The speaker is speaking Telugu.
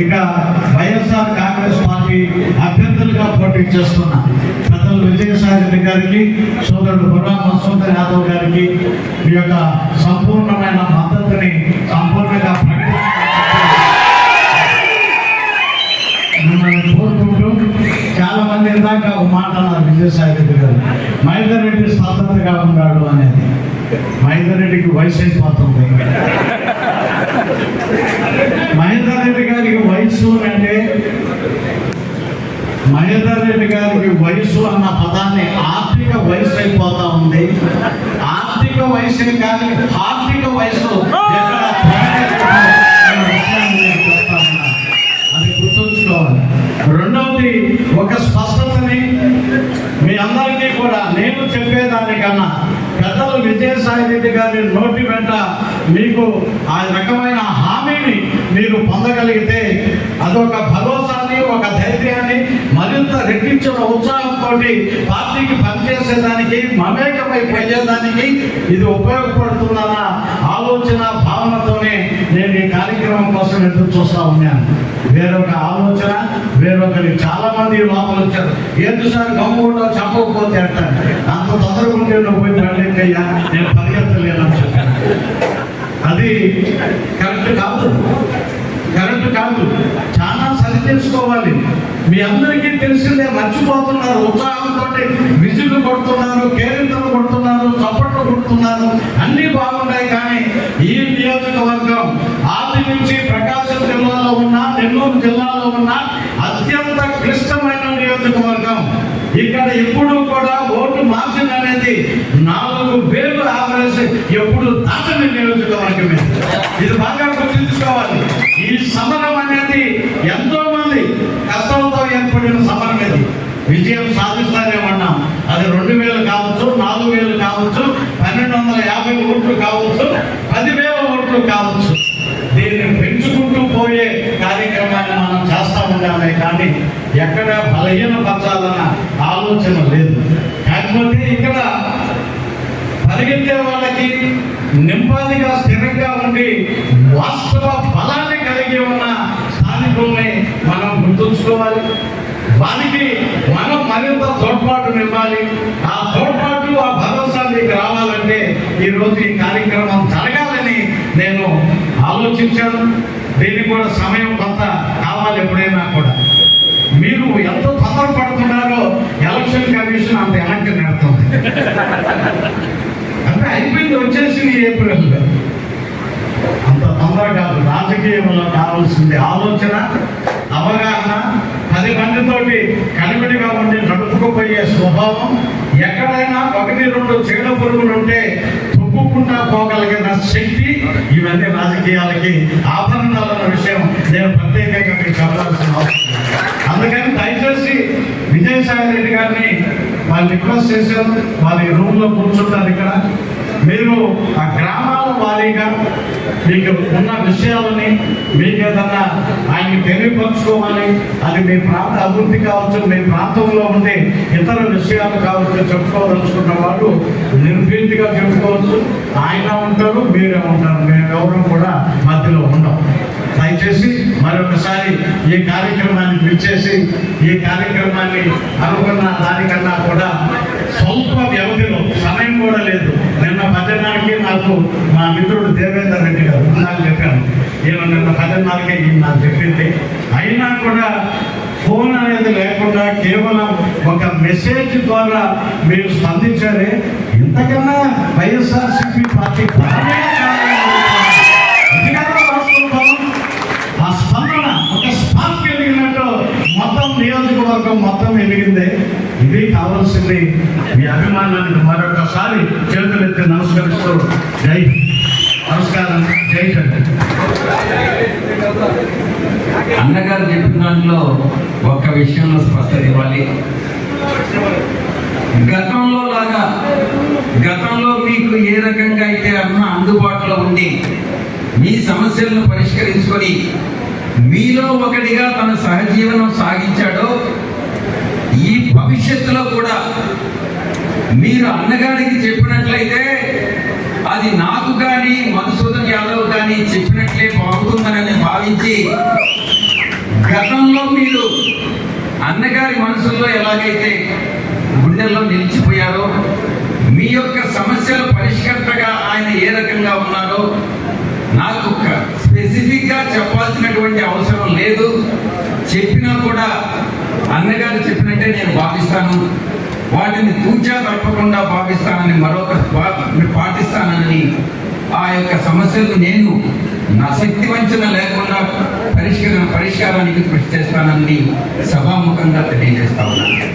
ఇక వైఎస్ఆర్ కాంగ్రెస్ పార్టీ అభ్యర్థులుగా పోటీ చేస్తున్న పెద్దలు విజయసాయి రెడ్డి గారికి సోదరుడు బుర్రా మసూదర్ యాదవ్ గారికి మీ యొక్క సంపూర్ణమైన మద్దతుని సంపూర్ణంగా ప్రకటించాలని మిమ్మల్ని కోరుకుంటూ చాలా మంది ఇందాక ఒక మాట అన్నారు విజయసాయి రెడ్డి గారు. మహేందర్ రెడ్డి స్వతంత్రగా ఉన్నాడు అనేది. మహేందర్ రెడ్డికి వయసు అయిపోతుంది. మహేందర్ రెడ్డి గారికి వయసు అంటే మహేందర్ రెడ్డి గారికి వయసు అన్న పదాన్ని ఆర్థిక వయసు అయిపోతా ఉంది. ఆర్థిక వయసు కానీ ఆర్థిక వయసు. అది గుర్తుంచుకోవాలి. రెండవది ఒక స్పష్టతని మీ అందరికీ కూడా నేను చెప్పేదానికన్నా పెద్దలు విజయసాయి రెడ్డి గారి నోటి వెంట మీకు ఆ రకమైన హామీని మీరు పొందగలిగితే అదొక రెట్టించిన ఉత్సాహంతో పార్టీకి పనిచేసేదానికి మమేకమై పనిచేయడానికి ఇది ఉపయోగపడుతుందన్న ఆలోచన భావనతోనే నేను ఈ కార్యక్రమం కోసం ఎదురు చూస్తా ఉన్నాను. వేరొక ఆలోచన వేరొకరి చాలా మంది లోపల వచ్చారు. ఏంటి సార్ గమ్ముకుంటా చెప్పకపోతే అంటారు అంత తొందరగా నువ్వు పోయి పడలేకయ్యా నేను పరిగెత్తలేనని చెప్పాను. అది కరెక్ట్ కరెక్ట్ కాదు. తెలుసుకోవాలి. మీ అందరికీ తెలిసిందే మర్చిపోతున్నారు ఉత్సాహంతో విజులు కొడుతున్నారు కేరింతలు కొడుతున్నారు చప్పట్లు కొడుతున్నారు అన్ని బాగున్నాయి కానీ ఈ నియోజకవర్గం ఆది నుంచి ప్రకాశం జిల్లాలో ఉన్న నెల్లూరు జిల్లాలో ఉన్న అత్యంత క్లిష్టమైన నియోజకవర్గం. ఇక్కడ ఎప్పుడు కూడా ఓటు మార్జిన్ అనేది నాలుగు వేలు ఆవరేజ్ ఎప్పుడు దాటని నియోజకవర్గమే. ఇది బాగా గుర్తుంచుకోవాలి. ఈ సమరం అనేది ఎంతో మంది కష్టంతో ఏర్పడిన సమరం ఇది విజయం సాధిస్తారేమన్నాం? అది రెండు వేలు కావచ్చు నాలుగు వేలు కావచ్చు పన్నెండు వందల యాభై ఓట్లు కావచ్చు పదివేల ఓట్లు కావచ్చు. దీన్ని పెంచుకుంటూ పోయే కార్యక్రమాన్ని మనం చేస్తూ ఉన్నామే కానీ ఎక్కడ బలహీనపరచాలన్న ఆలోచన లేదు. కాకపోతే ఇక్కడ పరిగెత్తే వాళ్ళకి నింపాదిగా స్థిరంగా ఉండి వాస్తవ బలాన్ని కలిగి ఉన్న స్థానికుల్ని మనం గుర్తుంచుకోవాలి. వారికి ఈరోజు ఈ కార్యక్రమం జరగాలని నేను ఆలోచించాను. దీనికి కూడా సమయం కొంత కావాలి ఎప్పుడైనా కూడా. మీరు ఎంత తొందరపడుతున్నారో ఎలక్షన్ కమిషన్ అంత వెనక్కి నెడుతుంది. అంటే అయిపోయింది వచ్చేసింది ఏప్రిల్లో అంత తొందర కాదు రాజకీయం ఒకటి రెండు చీడ పురుగులు ఉంటే తొక్కుకుండా పోగలిగిన శక్తి ఇవన్నీ రాజకీయాలకి ఆభరణాలన్న విషయం నేను ప్రత్యేకంగా మీకు చెప్పాల్సిన అందుకని దయచేసి విజయసాయి రెడ్డి గారిని వాళ్ళు రిక్వెస్ట్ చేశారు. వాళ్ళ రూమ్లో కూర్చుంటారు ఇక్కడ. మీరు ఆ గ్రామాల వారీగా మీకు ఉన్న విషయాలని మీకు ఏదన్నా ఆయనకి తెలియపరచుకోవాలి. అది మీ ప్రాంత అభివృద్ధి కావచ్చు మీ ప్రాంతంలో ఉండే ఇతర విషయాలు కావచ్చు చెప్పుకోదలుచుకున్న వాళ్ళు నిర్భీతిగా చెప్పుకోవచ్చు. ఆయన ఉంటారు మీరే ఉంటారు. మేము ఎవరు కూడా మధ్యలో ఉండం. దయచేసి మరొకసారి ఈ కార్యక్రమాన్ని పిలిచేసి ఈ కార్యక్రమాన్ని అనుకున్న దానికన్నా కూడా స్వల్ప వ్యవధిలో సమయం కూడా లేదు నిన్న పద్దెనాడికి నాకు మా మిత్రుడు దేవేందర్ రెడ్డి గారు నాకు చెప్పాను నేను నిన్న నాకు చెప్పింది. అయినా కూడా ఫోన్ అనేది లేకుండా కేవలం ఒక మెసేజ్ ద్వారా మీరు స్పందించారే? ఇంతకన్నా వైఎస్ఆర్సీపీ పార్టీ ఆ స్పందన ఒక స్పార్క్ వెలిగినట్టు మొత్తం నియోజకవర్గం మొత్తం వెలిగింది ఇది కావాల్సింది మీ అభిమానానికి మరొకసారి చేతులెత్తి నమస్కరిస్తూ జై నమస్కారం జై అన్నగారు చెప్పిన దాంట్లో ఒక్క విషయంలో స్పష్టత ఇవ్వాలి. గతంలో లాగా గతంలో మీకు ఏ రకంగా అయితే అన్న అందుబాటులో ఉండి మీ సమస్యలను పరిష్కరించుకొని మీలో ఒకటిగా తన సహజీవనం సాగించాడో ఈ భవిష్యత్తులో కూడా మీరు అన్నగారికి చెప్పినట్లయితే అది నాకు కానీ మధుసూదన్ యాదవ్ కానీ చెప్పినట్లే బాగుంటుందని భావించి గతంలో మీరు అన్నగారి మనసుల్లో ఎలాగైతే గుండెల్లో నిలిచిపోయారో మీ యొక్క సమస్యల పరిష్కర్తగా ఆయన ఏ రకంగా ఉన్నారో నాకు స్పెసిఫిక్గా చెప్పాల్సినటువంటి అవసరం లేదు. చెప్పినా కూడా అన్నగారు చెప్పినట్టే నేను భావిస్తాను. వాటిని తూచా తప్పకుండా పాటిస్తానని మరొక పా- పాటిస్తానని ఆ యొక్క సమస్యలు నేను నా శక్తి వంచన లేకుండా పరిష్కరణ పరిష్కారానికి కృషి చేస్తానని సభాముఖంగా తెలియజేస్తా ఉన్నాను.